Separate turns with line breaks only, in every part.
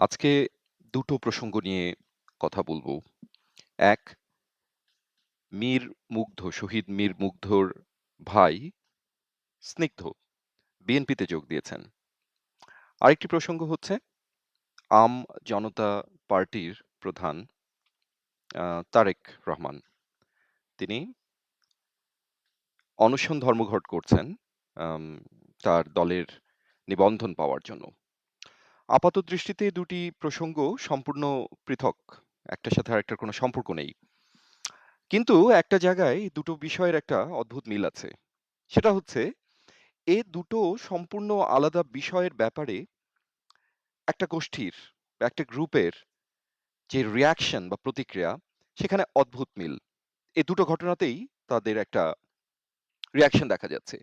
আজকে দুটো প্রসঙ্গ নিয়ে কথা বলব। এক মীর মুগ্ধ, শহীদ মীর মুগ্ধর ভাই স্নিগ্ধ বিএনপিতে যোগ দিয়েছেন। আরেকটি প্রসঙ্গ হচ্ছে আম জনতা পার্টির প্রধান তারেক রহমান। তিনি অনশন ধর্মঘট করছেন তার দলের নিবন্ধন পাওয়ার জন্য। আপাতদৃষ্টিতে দুটি প্রসঙ্গ সম্পূর্ণ পৃথক। একটার সাথে আরেকটার কোনো সম্পর্ক নেই। কিন্তু একটা জায়গায় দুটো বিষয়ের একটা অদ্ভুত মিল আছে। সেটা হচ্ছে এ দুটো সম্পূর্ণ আলাদা বিষয়ের ব্যাপারে একটা গোষ্ঠীর একটা গ্রুপের যে রিয়াকশন বা প্রতিক্রিয়া সেখানে অদ্ভুত মিল। এ দুটো ঘটনাতেই তাদের একটা রিয়াকশন দেখা যাচ্ছে।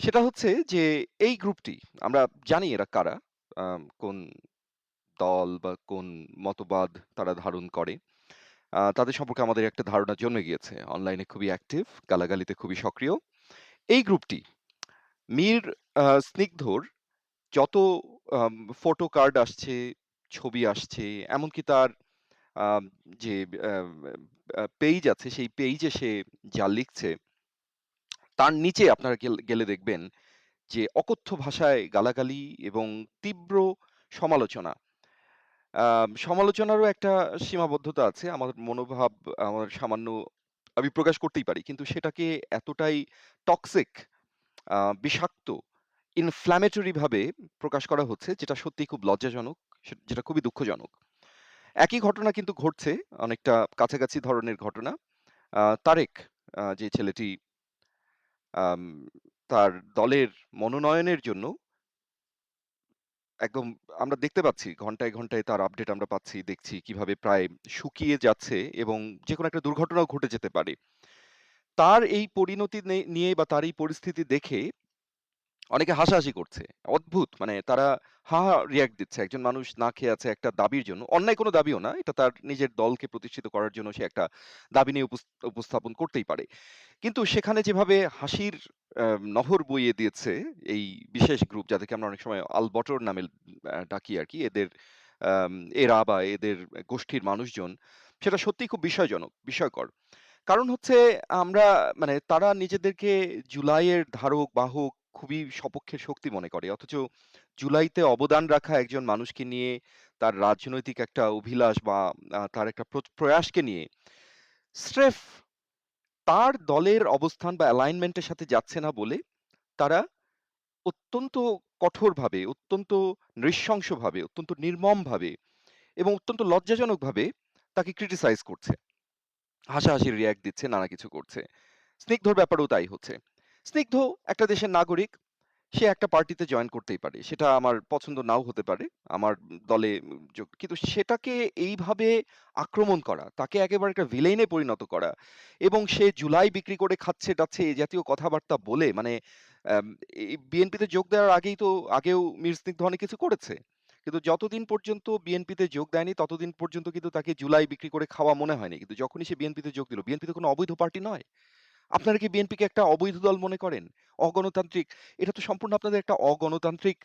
সেটা হচ্ছে যে এই গ্রুপটি আমরা জানি এরা কারা, কোন দল বা কোন মতবাদ তারা ধারণ করে। তাদের সম্পর্কে আমাদের একটা ধারণা জন্মে গিয়েছে। অনলাইনে খুবই অ্যাক্টিভ, গালাগালিতে খুবই সক্রিয়। এই গ্রুপটি মীর স্নিগ্ধর যত ফটো কার্ড আসছে, ছবি আসছে, এমনকি তার যে আ পেইজ আছে সেই পেইজে সে যা লিখছে তার নিচে আপনারা গেলে দেখবেন যে অকথ্য ভাষায় গালাগালি এবং তীব্র সমালোচনা। সমালোচনারও একটা সীমাবদ্ধতা আছে। আমার মনোভাব আমার সামান্য আমি প্রকাশ করতেই পারি। কিন্তু সেটাকে এতটাই টক্সিক বিষাক্ত, ইনফ্ল্যামেটরি ভাবে প্রকাশ করা হচ্ছে যেটা সত্যিই খুব লজ্জাজনক, যেটা খুবই দুঃখজনক। একই ঘটনা কিন্তু ঘটছে অনেকটা কাছাকাছি ধরনের ঘটনা। তারেক যে ছেলেটি তার দলের মনোনয়নের জন্য একদম আমরা দেখতে পাচ্ছি ঘন্টায়, ঘন্টায় তার আপডেট আমরা পাচ্ছি, দেখছি কীভাবে প্রায় শুকিয়ে যাচ্ছে এবং যেকোনো একটা দুর্ঘটনাও ঘটে যেতে পারে। তার এই পরিণতি নিয়ে বা তার এই পরিস্থিতি দেখে অনেকে হাসাহাসি করছে। অদ্ভুত মানে তারা হা, হা রিঅ্যাক্ট দিচ্ছে। একজন মানুষ না খেয়ে আছে একটা দাবির জন্য। অন্যায় কোনো দাবিও না। এটা তার নিজের দলকে প্রতিষ্ঠিত করার জন্য সে একটা দাবি নিয়ে উপস উপস্থাপন করতেই পারে। কিন্তু সেখানে যেভাবে হাসির নহর বইয়ে দিয়েছে এই বিশেষ গ্রুপ যাদেরকে আমরা অনেক সময় আলবটর নামে ডাকি আরকি। এদের আম এরা বা এদের গোষ্ঠীর মানুষজন সেটা সত্যিই খুব বিষয়জনক, বিষয়কর কারণ হচ্ছে আমরা মানে তারা নিজেদেরকে জুলাইয়ের ধারক বাহক খুবই সপক্ষের শক্তি মনে করে। অথচ জুলাইতে অবদান রাখা একজন মানুষকে নিয়ে তার রাজনৈতিক একটা অভিলাষ বা তার একটা প্র প্রয়াসকে নিয়ে স্রেফ তার দলের অবস্থান বা অ্যালাইনমেন্ট এর সাথে যাচ্ছে না বলে তারা অত্যন্ত কঠোরভাবে, অত্যন্ত নৃশংসভাবে, অত্যন্ত নির্মমভাবে এবং অত্যন্ত লজ্জাজনকভাবে তাকে ক্রিটিসাইজ করছে। হাসাহাসির রিয়াক্ট দিচ্ছে, নানা কিছু করছে। স্নিগ্ধর ব্যাপারেও তাই হচ্ছে। স্নিগ্ধ একটা দেশের নাগরিক। সে একটা পার্টিতে জয়েন করতেই পারে। সেটা আমার পছন্দ নাও হতে পারে। আমার দলে যোগ কিন্তু সেটাকে এইভাবে আক্রমণ করা, তাকে একেবারে একটা ভিলেইন পরিণত করা এবং সে জুলাই বিক্রি করে খাচ্ছে-টাচ্ছে এ জাতীয় কথাবার্তা বলে মানে বিএনপিতে যোগ দেওয়ার আগেই তো আগেও মীর স্নিগ্ধ অনেক কিছু করেছে। কিন্তু যতদিন পর্যন্ত বিএনপিতে যোগ দেয়নি ততদিন পর্যন্ত কিন্তু তাকে জুলাই বিক্রি করে খাওয়া মনে হয়নি। কিন্তু যখনই সে বিএনপিতে যোগ দিল, বিএনপি তো কোনো অবৈধ পার্টি নয়। আপনারা কি বিএনপিকে একটা অবৈধ দল মনে করেন? অগণতান্ত্রিক? এটা তো সম্পূর্ণ আপনাদের একটা অগণতান্ত্রিক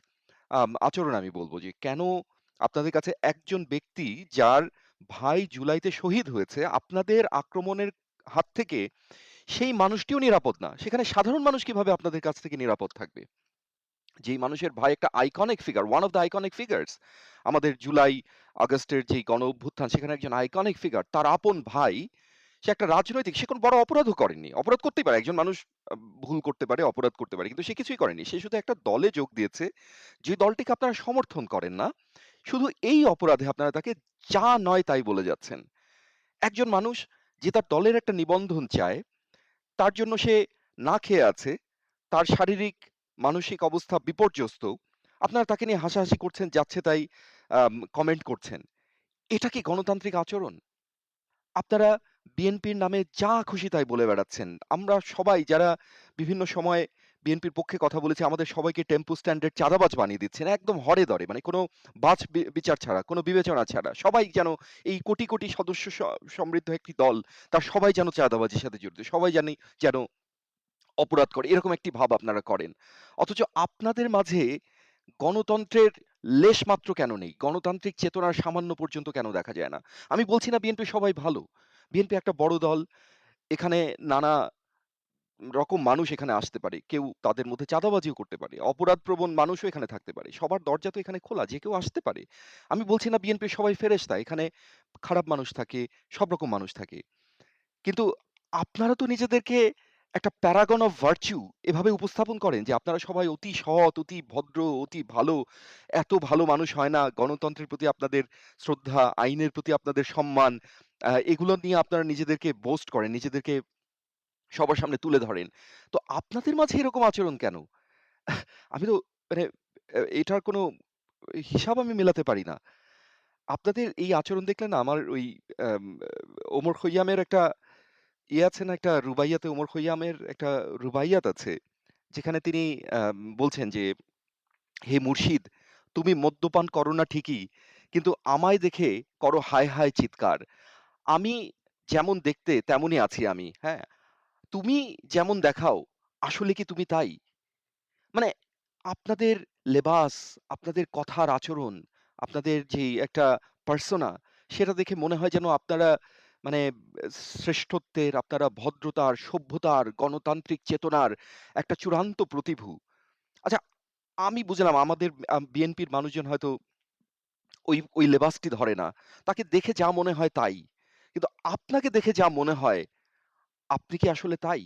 আচরণ আমি বলব যে কেন আপনাদের কাছে একজন ব্যক্তি যার ভাই জুলাইতে শহীদ হয়েছে, আপনাদের আক্রমণের হাত থেকে সেই মানুষটিও নিরাপদ না। সেখানে সাধারণ মানুষ কীভাবে আপনাদের কাছ থেকে নিরাপদ থাকবে? যেই মানুষের ভাই একটা iconic figure, one of the iconic figures আমাদের জুলাই, আগস্টের যে গণ-অভ্যুত্থান সেখানে একজন আইকনিক ফিগার, তার আপন ভাই, সে একটা রাজনৈতিক সে কোনো বড় অপরাধও করেনি অপরাধ করতেই পারে। একজন মানুষ ভুল করতে পারে, অপরাধ করতে পারে। কিন্তু সে কিছুই করেনি। সে শুধু একটা দলে যোগ দিয়েছে, যে দলটিকে আপনারা সমর্থন করেন না। শুধু এই অপরাধে আপনারা তাকে যা নয় তাই বলে যাচ্ছেন। একজন মানুষ যে তার দলের একটা নিবন্ধন চায়, তার জন্য সে না খেয়ে আছে, তার শারীরিক, মানসিক অবস্থা বিপর্যস্ত। আপনারা তাকে নিয়ে হাসাহাসি করছেন, যাচ্ছে তাই কমেন্ট করছেন। এটা কি গণতান্ত্রিক আচরণ? আপনারা বিএনপির নামে যা খুশি তাই বলে বেড়াচ্ছেন। আমরা সবাই যারা বিভিন্ন সময় বিএনপির পক্ষে কথা বলেছি, আমাদের সবাইকে টেম্পো স্ট্যান্ডের চাঁদাবাজ বানিয়ে দিচ্ছেন। একদম হরে-দরে মানে কোনো বাছ বি বিচার ছাড়া, কোনো বিবেচনা ছাড়া। সবাই যেন এই কোটি, কোটি সদস্য সমৃদ্ধ একটি দল, তার সবাই যেন চাঁদাবাজির সাথে জড়িত। সবাই জানি যেন অপরাধ করে। এরকম একটি ভাব আপনারা করেন। অথচ আপনাদের মাঝে গণতন্ত্রের লেশমাত্র কেন নেই? গণতান্ত্রিক চেতনার সামান্য পর্যন্ত কেন দেখা যায় না? আমি বলছি না বিএনপি সবাই ভালো। বিএনপি একটা বড় দল। এখানে নানা রকম মানুষ এখানে আসতে পারে। কেউ তাদের মধ্যে চাঁদাবাজিও করতে পারে। অপরাধ প্রবণ মানুষও এখানে থাকতে পারে। সবার দরজা তো এখানে খোলা। যে কেউ আসতে পারে। আমি বলছি না বিএনপি সবাই ফেরেস্তা এখানে খারাপ মানুষ থাকে, সব রকম মানুষ থাকে। কিন্তু আপনারা তো নিজেদেরকে একটা প্যারাগন অফ ভার্চু এভাবে উপস্থাপন করেন যে আপনারা সবাই অতি সৎ, অতি ভদ্র, অতি ভালো। এত ভালো মানুষ হয় না। গণতন্ত্রের প্রতি আপনাদের শ্রদ্ধা, আইনের প্রতি আপনাদের সম্মান, এগুলো নিয়ে আপনারা নিজেদেরকে বোস্ট করেন, নিজেদেরকে সবার সামনে তুলে ধরেন। তো আপনাদের মাঝে এরকম আচরণ কেন? আমি তো মানে এটার কোনো হিসাব আমি মেলাতে পারি না। আপনাদের এই আচরণ দেখলে না আমার ওই ওমর খৈয়ামের একটা ইয়ে আছে না একটা রুবাইয়াতে ওমর খৈয়ামের একটা রুবাইয়াত আছে। যেখানে তিনি বলছেন যে, "হে মুর্শিদ, তুমি মদ্যপান করো না ঠিকই, কিন্তু আমায় দেখে করো হায়, হায় চিৎকার। আমি যেমন দেখতে তেমনই আছি আমি, হ্যাঁ? তুমি যেমন দেখাও আসলে কি তুমি তাই?" মানে আপনাদের লেবাস, আপনাদের কথার আচরণ, আপনাদের যেই একটা পার্সোনা সেটা দেখে মনে হয় যেন আপনারা মানে শ্রেষ্ঠত্বের, আপনারা ভদ্রতার, সভ্যতার, গণতান্ত্রিক চেতনার একটা চূড়ান্ত প্রতিভূ। আচ্ছা আমি বুঝলাম আমাদের বিএনপির মানুষজন হয়তো ওই, ওই লেবাসটি ধরে না। তাকে দেখে যা মনে হয় তাই। কিন্তু আপনাকে দেখে যা মনে হয়, আপনি কি আসলে তাই?